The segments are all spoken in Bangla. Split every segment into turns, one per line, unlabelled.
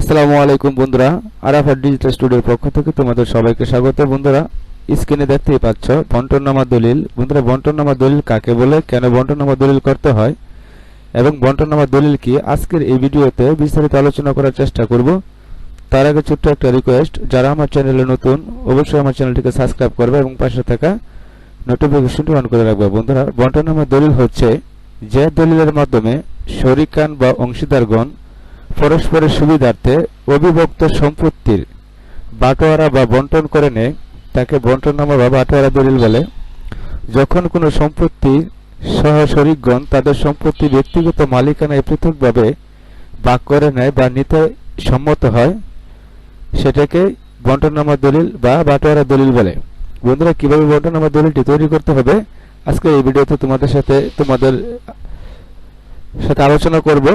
আসসালামু আলাইকুম বন্ধুরা আরাফাত ডিজিটাল স্টুডিওর পক্ষ থেকে তোমাদের সবাইকে স্বাগত। বন্ধুরা, স্ক্রিনে দেখতেই পাচ্ছ বন্টননামা দলিল। বন্ধুরা বন্টননামা দলিল কাকে বলে, কেন বন্টননামা দলিল করতে হয়, এবং বন্টননামা দলিল কি, আজকের এই ভিডিওতে বিস্তারিত আলোচনা করার চেষ্টা করব। তার আগে ছোট্ট একটা রিকোয়েস্ট যারা আমার চ্যানেলে নতুন, অবশ্যই আমার চ্যানেলটিকে সাবস্ক্রাইব করবে এবং পাশে থাকা নোটিফিকেশনটি অন করে রাখবে। বন্ধুরা বন্টননামা দলিল হচ্ছে যে দলিলের মাধ্যমে শরিকান বা অংশীদারগণ পরস্পরের সুবিধার্থে অবিভক্ত সম্পত্তির বাটোয়ারা বা বন্টন করে নেয়। তাকে বন্টননামা বা বাটোয়ারা দলিল বলে। যখন কোনো সম্পত্তি সহ শরিকগণ তাদের সম্পত্তি ব্যক্তিগত মালিকানায় পৃথকভাবে ভাগ করে নেয় বা নিতে সম্মত হয়, সেটাকে বন্টননামা দলিল বা বাটোয়ারা দলিল বলে। বন্ধুরা, কীভাবে বন্টননামা দলিলটি তৈরি করতে হবে? আজকে এই ভিডিওতে তোমাদের সাথে তোমাদের সাথে আলোচনা করব।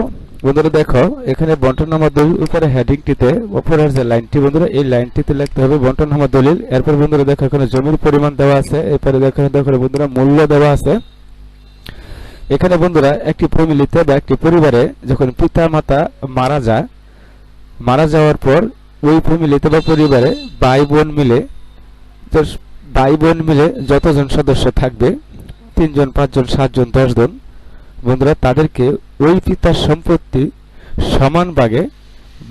বন্ধুরা দেখো, এখানে বন্টননামা দলিল উপরে হেডিংটিতে উপরের যে লাইনটি, বন্ধুরা এই লাইনটিতে লিখতে হবে বন্টননামা দলিল। এরপর বন্ধুরা দেখো, এখানে জমির পরিমাণ দেওয়া আছে। এরপরে দেখো দেখো বন্ধুরা মূল্য দেওয়া আছে। এখানে বন্ধুরা একটি ফ্যামিলিতে বা একটি পরিবারে যখন পিতা মাতা মারা যায়, মারা যাওয়ার পর ওই ফ্যামিলিতে বা পরিবারে ভাই বোন মিলে ভাই বোন মিলে যতজন সদস্য থাকবে, তিনজন, পাঁচজন, সাতজন, দশজন বন্ধুরা, তাদেরকে ওই পিতার সম্পত্তি সমান ভাগে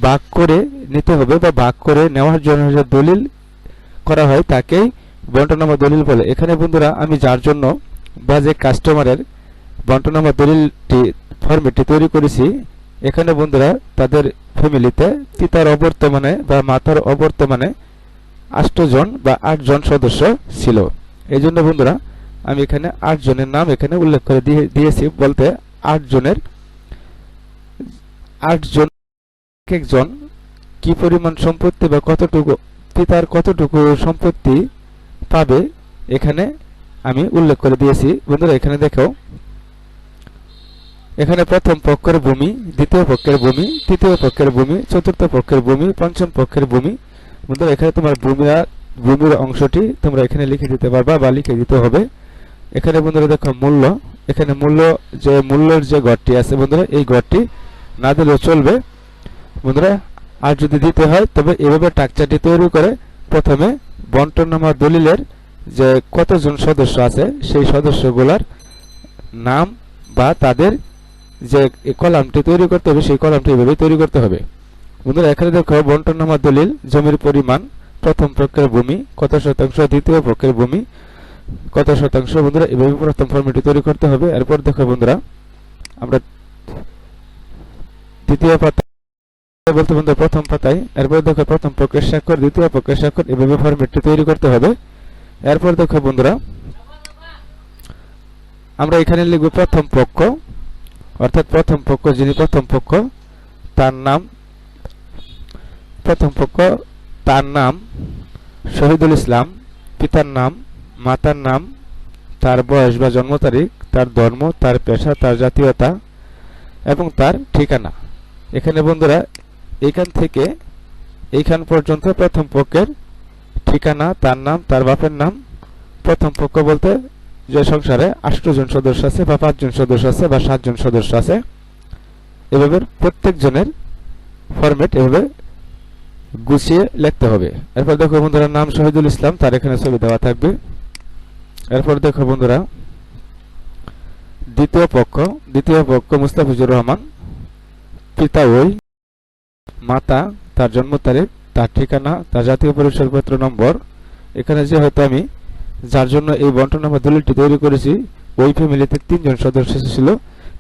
ভাগ করে নিতে হবে বা ভাগ করে নেওয়ার জন্য যে দলিল করা হয় তাকেই বন্টনামা দলিল বলে। এখানে বন্ধুরা, আমি যার জন্য বা যে কাস্টমারের বন্টনামা দলিলটি ফর্মেটটি তৈরি করেছি, এখানে বন্ধুরা তাদের ফ্যামিলিতে পিতার অবর্তমানে বা মাতার অবর্তমানে আটজন বা আটজন সদস্য ছিল। এই জন্য বন্ধুরা আমি এখানে আট জনের নাম এখানে উল্লেখ করে দিয়ে, দিয়েছি। বলতে আট জনের, আট জন একজন কি পরিমাণ সম্পত্তি বা কতটুকু, পিতার কতটুকু সম্পত্তি পাবে এখানে আমি উল্লেখ করে দিয়েছি। বন্ধুরা, এখানে দেখো, এখানে প্রথম পক্ষের ভূমি, দ্বিতীয় পক্ষের ভূমি, তৃতীয় পক্ষের ভূমি, চতুর্থ পক্ষের ভূমি, পঞ্চম পক্ষের ভূমি। বন্ধুরা, এখানে তোমার ভূমিরা, ভূমির অংশটি তোমরা এখানে লিখে দিতে পারবা বা লিখে দিতে হবে। এখানে বন্ধুরা দেখো মূল্য, এখানে মূল্য যে মূল্যের যে ঘরটি আছে বন্ধুরা, এই ঘরটি না দিলেও চলবে। বন্ধুরা, আর যদি দিতে হয়, তবে এভাবে টাকচারটি তৈরি করে প্রথমে বন্টননামা দলিলের যে কতজন সদস্য আছে, সেই সদস্যগুলার নাম বা তাদের যে কলামটি তৈরি করতে হবে, সেই কলামটি এভাবে তৈরি করতে হবে। বন্ধুরা, এখানে দেখো বন্টননামা দলিল, জমির পরিমাণ, প্রথম পক্ষের ভূমি, কত শতাংশ, দ্বিতীয় পক্ষের ভূমি কত শতাংশ বন্ধুরা, এভাবে প্রথম ফর্মেটটি তৈরি করতে হবে। এরপর দেখো বন্ধুরা, আমরা দ্বিতীয় পাতা বলতে বন্ধু প্রথম পাতায়, এরপর দেখো প্রথম পক্ষের স্বাক্ষর, দ্বিতীয় পক্ষের স্বাক্ষর, এভাবে ফর্মেটটি তৈরি করতে হবে। এরপর দেখো বন্ধুরা, আমরা এখানে লিখব প্রথম পক্ষ, অর্থাৎ প্রথম পক্ষ, যিনি প্রথম পক্ষ, তার নাম, প্রথম পক্ষ, তার নাম, শহীদুল ইসলাম, পিতার নাম মাতার নাম, তার বয়স বা জন্ম তারিখ, তার ধর্ম, তার পেশা, তার জাতীয়তা এবং তার ঠিকানা। এখানে বন্ধুরা, এখান থেকে এইখান পর্যন্ত প্রথম পক্ষের ঠিকানা, তার নাম, তার বাপের নাম, প্রথম পক্ষ বলতে যে সংসারে আটজন সদস্য আছে বা পাঁচজন সদস্য আছে বা সাতজন সদস্য আছে, এভাবে প্রত্যেক জনের ফরম্যাট এভাবে গুছিয়ে লিখতে হবে। এরপর দেখো বন্ধুরা, নাম শহীদুল ইসলাম, তার এখানে ছবি দেওয়া থাকবে। এরপর দেখো বন্ধুরা, দ্বিতীয় পক্ষ দ্বিতীয় পক্ষ মুস্তাফিজুর রহমান, পিতা ওই, মাতা তার জন্ম তারিখ, তার ঠিকানা, তার জাতীয় পরিচয়পত্র নম্বর। এখানে যে হয়তো আমি, যার জন্য এই বন্টনামা দলিলটি তৈরি করেছি, ওই ফ্যামিলিতে তিনজন সদস্য ছিল।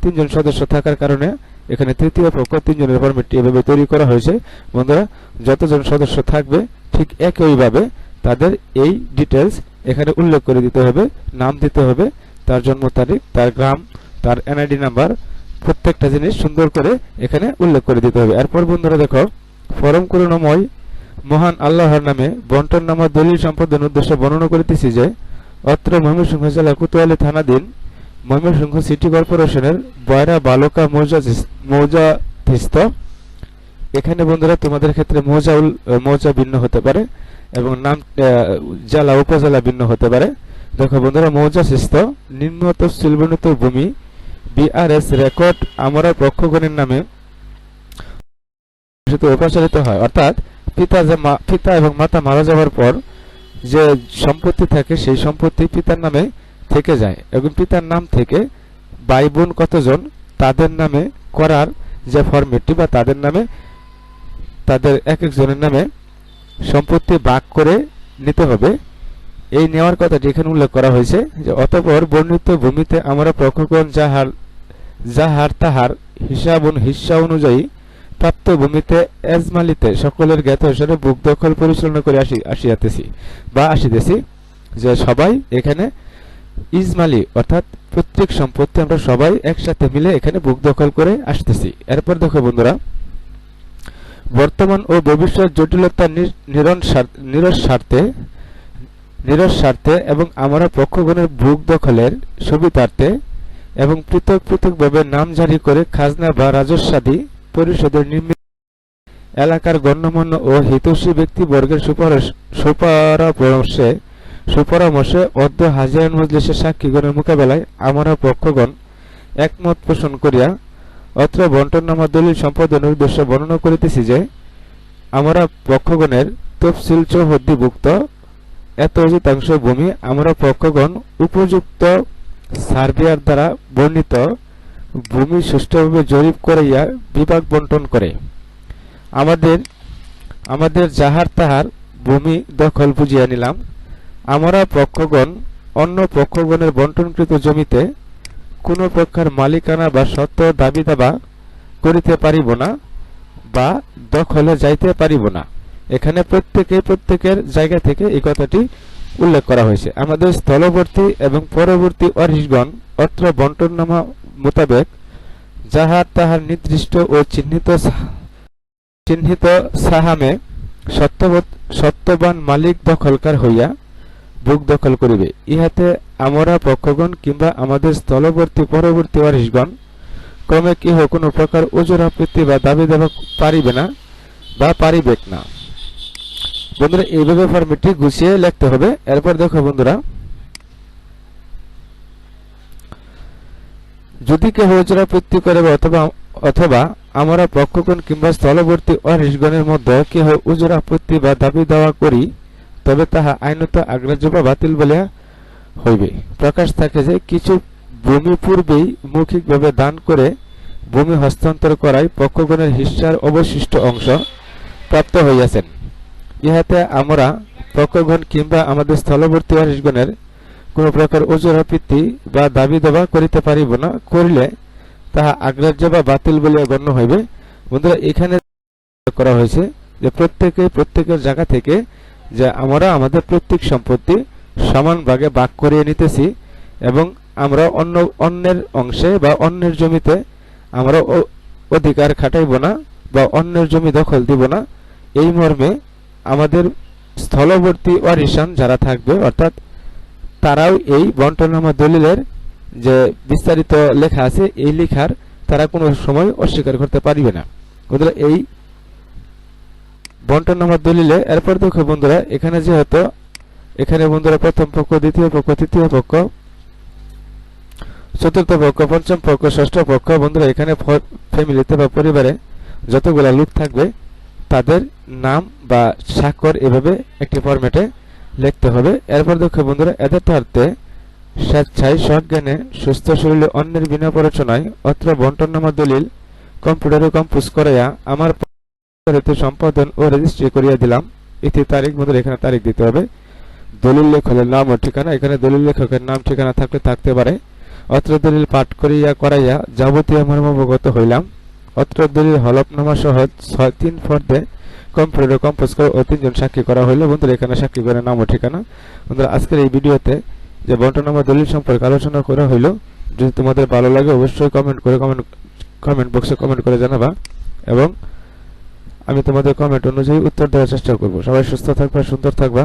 তিনজন সদস্য থাকার কারণে এখানে তৃতীয় পক্ষ তিনজনের ফরমেটটি এভাবে তৈরি করা হয়েছে। বন্ধুরা, যতজন সদস্য থাকবে, ঠিক একইভাবে তাদের এই ডিটেলস এখানে উল্লেখ করে দিতে হবে, নাম দিতে হবে, তার জন্ম তারিখ, তার গ্রাম, তার এনআইডি নাম্বার প্রত্যেকটা জিনিস সুন্দর করে এখানে উল্লেখ করে দিতে হবে। এরপর বন্ধুরা দেখো ফরম করুণাময়, মহান আল্লাহর নামে বন্টন নামা দলিল সম্পাদন উদ্দেশ্যে বর্ণনা করিতেছি যে, অত্র ময়মনসিংহ জেলা কোতোয়ালি থানাধীন ময়মনসিংহ সিটি কর্পোরেশনের বয়রা বালকা মৌজা মৌজাধীস্থ এখানে বন্ধুরা তোমাদের ক্ষেত্রে মৌজা মৌজা ভিন্ন হতে পারে। এবং নাম জেলা উপজেলা ভিন্ন হতে পারে। দেখো বন্ধুরা মৌজা শিস্ত নিম্ন তফসিলবর্ণিত ভূমি বিআরএস রেকর্ড আমরা পক্ষগণের নামে অপসারিত হয়। অর্থাৎ পিতা পিতা এবং মাতা মারা যাওয়ার পর যে সম্পত্তি থাকে, সেই সম্পত্তি পিতার নামে থেকে যায় এবং পিতার নাম থেকে ভাই বোন কতজন তাদের নামে করার যে ফরম্যাটটি বা তাদের নামে, তাদের এক একজনের নামে সম্পত্তি ভাগ করে নিতে হবে। এই নেওয়ার কথাটি এখানে উল্লেখ করা হয়েছে যে, অতঃপর বর্ণিত ভূমিতে আমরা পক্ষগণ যাহার যাহার তাহার হিসাব হিস্সা অনুযায়ী প্রাপ্ত ভূমিতে এজমালিতে সকলের জ্ঞাত হিসাবে বুক দখল পরিচালনা করে আসি, আসিয়াতেছি বা আসিতেছি যে, সবাই এখানে ইজমালি অর্থাৎ প্রত্যেক সম্পত্তি আমরা সবাই একসাথে মিলে এখানে বুক দখল করে আসতেছি। এরপর দেখো বন্ধুরা বর্তমান ও ভবিষ্যৎ জটিলতা নি- নিরন স্বার- নিরস স্বার্থে নিরস স্বার্থে এবং আমরা পক্ষগণের বুক দখলের সুবিধার্থে এবং পৃথক পৃথকভাবে নাম জারি করে খাজনা বা রাজস্বাদী পরিষদের নির্মিত এলাকার গণ্যমান্য ও হিতৈষী ব্যক্তিবর্গের সুপারিশ সুপরামর্শে অর্ধ হাজিরান মজলিসের সাক্ষীগণের মোকাবেলায় আমরা পক্ষগণ একমত পোষণ করিয়া অত্র বন্টননামা দলিল সম্পাদনের উদ্দেশ্য বর্ণনা করিতেছি যে, আমরা পক্ষগণের তফসিল চৌহদ্দিভুক্ত এত অধিকাংশ ভূমি আমরা পক্ষগণ উপযুক্ত সার্ভেয়ার দ্বারা বর্ণিত ভূমি সুষ্ঠুভাবে জরিপ করাইয়া বিভাগ বন্টন করে। আমাদের আমাদের যাহার তাহার ভূমি দখল বুঝিয়া নিলাম, আমরা পক্ষগণ অন্য পক্ষগণের বন্টনকৃত জমিতে কোনো প্রকার মালিকানা বা সত্ত্ব দাবি দাবা করিতে পারিব না বা দখলে যাইতে পারিব না। এখানে প্রত্যেকে প্রত্যেকের জায়গা থেকে এই কথাটি উল্লেখ করা হয়েছে। আমাদের স্থলবর্তী এবং পরবর্তী অরিশগণ অত্র বন্টননামা মোতাবেক যাহার তাহার নির্দিষ্ট ও চিহ্নিত চিহ্নিত সাহামে সত্যবান মালিক দখলকার হইয়া বুক দখল করিবে। ইহাতে আমরা পক্ষগণ কিংবা আমাদের স্থলবর্তী পরবর্তী ওয়ারিশগণ, ক্রমে কেহ কোনো প্রকার ওজোর আপত্তি বা দাবি দেওয়া পারিবে না বা পারিবেক না। বন্ধুরা, এইভাবে ফরম্যাটটি গুছিয়ে লিখতে হবে। এরপর দেখো বন্ধুরা, যদি কেহ ওজোর আপত্তি করে অথবা অথবা আমরা পক্ষগণ কিংবা স্থলবর্তী অরিশগণের মধ্যে কেহ ওজোর আপত্তি বা দাবি দেওয়া করি, তবে তাহা আইনত আগ্রাহ্য বা বাতিল বলিয়া হইবে। প্রকাশ থাকে যে, কিছু ভূমি পূর্বেই মৌখিকভাবে দান করে ভূমি হস্তান্তর করায় পক্ষগণের হিস্সার অবশিষ্ট অংশ প্রাপ্ত হইয়াছেন। ইহাতে আমরা পক্ষগণ কিংবা আমাদের স্থলবর্তী ওয়ারিশগণের কোন প্রকার ওজরাপিত্তি বা দাবি দাবা করিতে পারিব না, করিলে তাহা আগ্রাহ্য বা বাতিল বলিয়া গণ্য হইবে। বন্ধুরা, এখানে করা হয়েছে যে, প্রত্যেকে প্রত্যেকের জায়গা থেকে যে, আমরা আমাদের প্রত্যেক সম্পত্তি সমান ভাগে ভাগ করিয়ে নিতেছি এবং আমরা অন্য অন্যের অংশে বা অন্যের জমিতে আমরা অধিকার খাটাইব না বা অন্যের জমি দখল দিব না। এই মর্মে আমাদের স্থলবর্তী ওয়ারিশান যারা থাকবে, অর্থাৎ তারাও এই বন্টনামা দলিলের যে বিস্তারিত লেখা আছে, এই লেখার তারা কোনো সময় অস্বীকার করতে পারবে না। এই বন্টনামা দলিলে, এরপর দেখো বন্ধুরা, এখানে যেহেতু এখানে বন্ধুরা প্রথম পক্ষ, দ্বিতীয় পক্ষ, তৃতীয় পক্ষ, চতুর্থ পক্ষ, পঞ্চম পক্ষ, ষষ্ঠ পক্ষ, বন্ধুরা এখানে ফ্যামিলিতে বা পরিবারে যতগুলা লোক থাকবে, তাদের নাম বা স্বাক্ষর এভাবে একটি ফরম্যাটে লিখতে হবে। এরপর দেখো বন্ধুরা এদের তার্থে স্বেচ্ছায় সজ্ঞানে সুস্থ শরীরে অন্যের বিনা প্ররোচনায় অত্র বন্টননামা দলিল কম্পিউটারে কম্পোজ করাইয়া আমার সম্পাদন ও রেজিস্ট্রি করিয়া দিলাম। ইতি তারিখ বন্ধুরা, এখানে তারিখ দিতে হবে। দলিল লেখকের নাম ও ঠিকানা, এখানে দলিল লেখকের নাম, ঠিকানা থাকলে থাকতে পারে। অত্র দলিল পাঠ করিয়া করাইয়া যাবতীয় মর্মবগত হইলাম। অত্র দলিল হলফনামা সহ ছয়, তিন ফর্দে কম্পিউটারে কম্পোজ করে ও তিনজন সাক্ষী করা হইল। বন্ধুরা, এখানে সাক্ষী করে নাম ও ঠিকানা। বন্ধুরা, আজকের এই ভিডিওতে যে বন্টনামা দলিল সম্পর্কে আলোচনা করা হইল, যদি তোমাদের ভালো লাগে অবশ্যই কমেন্ট করে কমেন্ট কমেন্ট বক্সে কমেন্ট করে জানাবা এবং আমি তোমাদের কমেন্ট অনুযায়ী উত্তর দেওয়ার চেষ্টা করব। সবাই সুস্থ থাকবা, সুন্দর থাকবা।